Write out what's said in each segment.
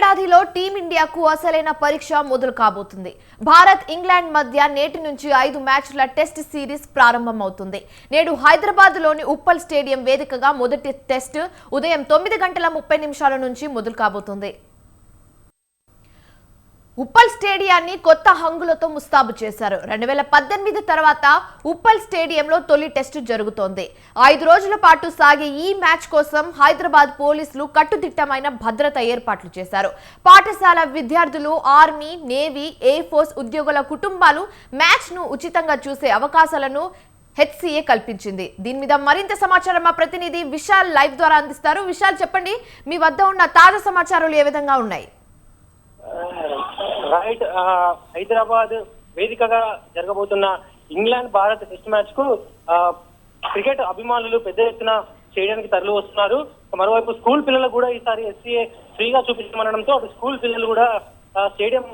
ఏడాదిలో టీమిండియాకు అసలైన పరీక్ష మొదలు కాబోతుంది. భారత్ ఇంగ్లాండ్ మధ్య నేటి నుంచి ఐదు మ్యాచ్ల టెస్ట్ సిరీస్ ప్రారంభమవుతుంది. నేడు హైదరాబాద్లోని ఉప్పల్ స్టేడియం వేదికగా మొదటి టెస్ట్ ఉదయం తొమ్మిది గంటల ముప్పై నిమిషాల నుంచి మొదలు కాబోతుంది. ఉప్పల్ స్టేడియాన్ని కొత్త హంగులతో ముస్తాబు చేశారు. రెండు వేల పద్దెనిమిది తర్వాత ఉప్పల్ స్టేడియంలో తొలి టెస్ట్ జరుగుతోంది. ఐదు రోజుల పాటు సాగే ఈ మ్యాచ్ కోసం హైదరాబాద్ పోలీసులు కట్టుదిట్టమైన భద్రత ఏర్పాట్లు చేశారు. పాఠశాల విద్యార్థులు ఆర్మీ నేవీ ఎయిర్ ఫోర్స్ ఉద్యోగుల కుటుంబాలు మ్యాచ్ను ఉచితంగా చూసే అవకాశాలను హెచ్సిఏ కల్పించింది. దీని మీద మరింత సమాచారం మా ప్రతినిధి విశాల్ లైవ్ ద్వారా అందిస్తారు. విశాల్ చెప్పండి. మీ వద్ద ఉన్న తాజా సమాచారాలు ఏ విధంగా ఉన్నాయి? రైట్ హైదరాబాద్ వేదికగా జరగబోతున్న ఇంగ్లాండ్ భారత్ టెస్ట్ మ్యాచ్కు క్రికెట్ అభిమానులు పెద్ద ఎత్తున స్టేడియానికి తరలి వస్తున్నారు. మరోవైపు స్కూల్ పిల్లలకు కూడా ఈసారి ఎస్సీఏ ఫ్రీగా చూపించమనడంతో అటు స్కూల్ పిల్లలు కూడా స్టేడియం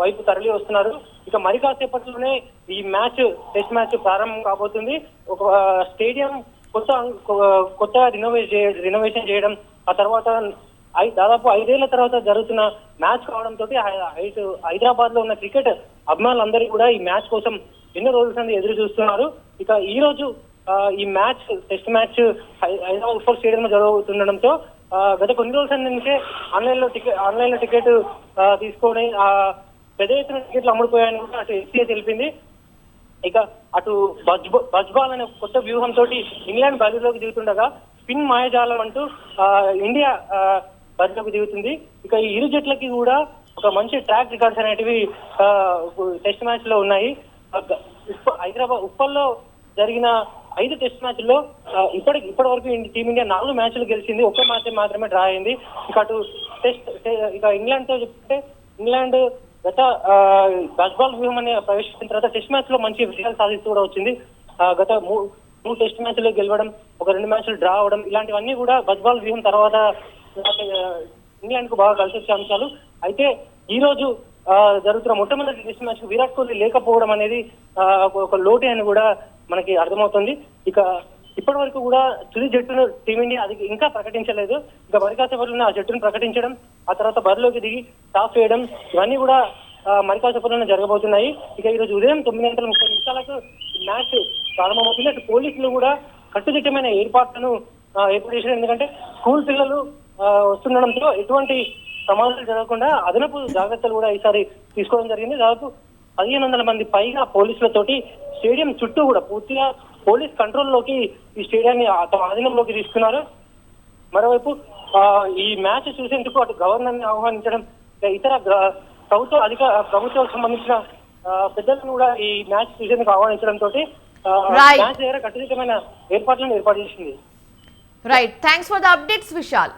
వైపు తరలి వస్తున్నారు. ఇక మరి కాసేపట్లోనే ఈ మ్యాచ్ టెస్ట్ మ్యాచ్ ప్రారంభం కాబోతుంది. ఒక స్టేడియం కొత్త కొత్తగా రినోవేట్ రినోవేషన్ చేయడం ఆ తర్వాత దాదాపు ఐదేళ్ళ తర్వాత జరుగుతున్న మ్యాచ్ కావడంతో హైదరాబాద్లో ఉన్న క్రికెట్ అభిమానులందరూ కూడా ఈ మ్యాచ్ కోసం ఎన్నో రోజుల నుండి ఎదురు చూస్తున్నారు. ఇక ఈ రోజు ఆ, ఈ మ్యాచ్ టెస్ట్ మ్యాచ్ హై- హైదరాబాద్ ఫోర్ స్టేడియం లో జరుగుతుండడంతో గత కొన్ని రోజుల నుంచే ఆన్లైన్లో టికెట్ ఆన్లైన్లో టికెట్ తీసుకొని ఆ, పెద్ద ఎత్తున టికెట్లు అమ్ముడుపోయాయని కూడా అటు ఎస్సీఏ తెలిపింది. ఇక అటు బజ్ బజ్బాల్ అనే కొత్త వ్యూహంతో ఇంగ్లాండ్ బరిలోకి దిగుతుండగా స్పిన్ మాయజాలం అంటూ ఆ, ఇండియా ఆ, బరిలోకి దిగుతుంది ఇక ఈ ఇరు జట్లకి కూడా ఒక మంచి ట్రాక్ రికార్డ్స్ అనేటివి టెస్ట్ మ్యాచ్లో ఉన్నాయి. హైదరాబాద్ ఉప్పల్లో జరిగిన ఐదు టెస్ట్ మ్యాచ్ల్లో ఇప్పటి ఇప్పటి వరకు టీమిండియా నాలుగు మ్యాచ్లు గెలిచింది. ఒక్క మ్యాచ్ మాత్రమే డ్రా అయింది. ఇక అటు టెస్ట్ ఇక ఇంగ్లాండ్తో చెప్తే ఇంగ్లాండ్ గత బాల్ వ్యూహం అనే ప్రవేశించిన తర్వాత టెస్ట్ మ్యాచ్లో మంచి విజయాలు సాధిస్తూ కూడా వచ్చింది. ఆ, గత మూడు మూడు టెస్ట్ మ్యాచ్లు గెలవడం ఒక రెండు మ్యాచ్లు డ్రా అవడం ఇలాంటివన్నీ కూడా బస్బాల్ వ్యూహం తర్వాత ఇంగ్లాండ్కు బాగా కలిసి వచ్చే అంశాలు అయితే ఈ రోజు ఆ, జరుగుతున్న మొట్టమొదటి టెస్ట్ మ్యాచ్ విరాట్ కోహ్లీ లేకపోవడం అనేది ఆ, ఒక- లోటే అని కూడా మనకి అర్థమవుతుంది. ఇక ఇప్పటి వరకు కూడా తుది జట్టును టీమిండియా అది ఇంకా ప్రకటించలేదు. ఇక మరికాసేపట్లో ఆ జట్టును ప్రకటించడం ఆ తర్వాత బరిలోకి దిగి టాప్ వేయడం ఇవన్నీ కూడా ఆ, మరికాసేపట్లోనే జరగబోతున్నాయి. ఇక ఈ రోజు ఉదయం తొమ్మిది గంటల ముప్పై నిమిషాలకు మ్యాచ్ ప్రారంభమవుతుంది. అటు పోలీసులు కూడా కట్టుదిట్టమైన ఏర్పాట్లను ఏర్పాటు చేశారు. ఎందుకంటే స్కూల్ పిల్లలు వస్తుండడంతో ఎటువంటి ప్రమాదాలు జరగకుండా అదనపు జాగ్రత్తలు కూడా ఈసారి తీసుకోవడం జరిగింది. దాదాపు పదిహేను వందల మంది పైగా పోలీసులతోటి స్టేడియం చుట్టూ కూడా పూర్తిగా పోలీస్ కంట్రోల్లోకి ఈ స్టేడియాన్ని తమ ఆధీనంలోకి తీసుకున్నారు. మరోవైపు ఈ మ్యాచ్ చూసేందుకు అటు గవర్నర్ని ఆహ్వానించడం ఇతర ప్రభుత్వ అధిక ప్రభుత్వానికి సంబంధించిన పెద్దలను కూడా ఈ మ్యాచ్ చూసేందుకు ఆహ్వానించడంతో Right. మ్యాచ్ దగ్గర కట్టుదిట్టమైన ఏర్పాట్లను ఏర్పాటు చేసింది. Right thanks for the updates Vishal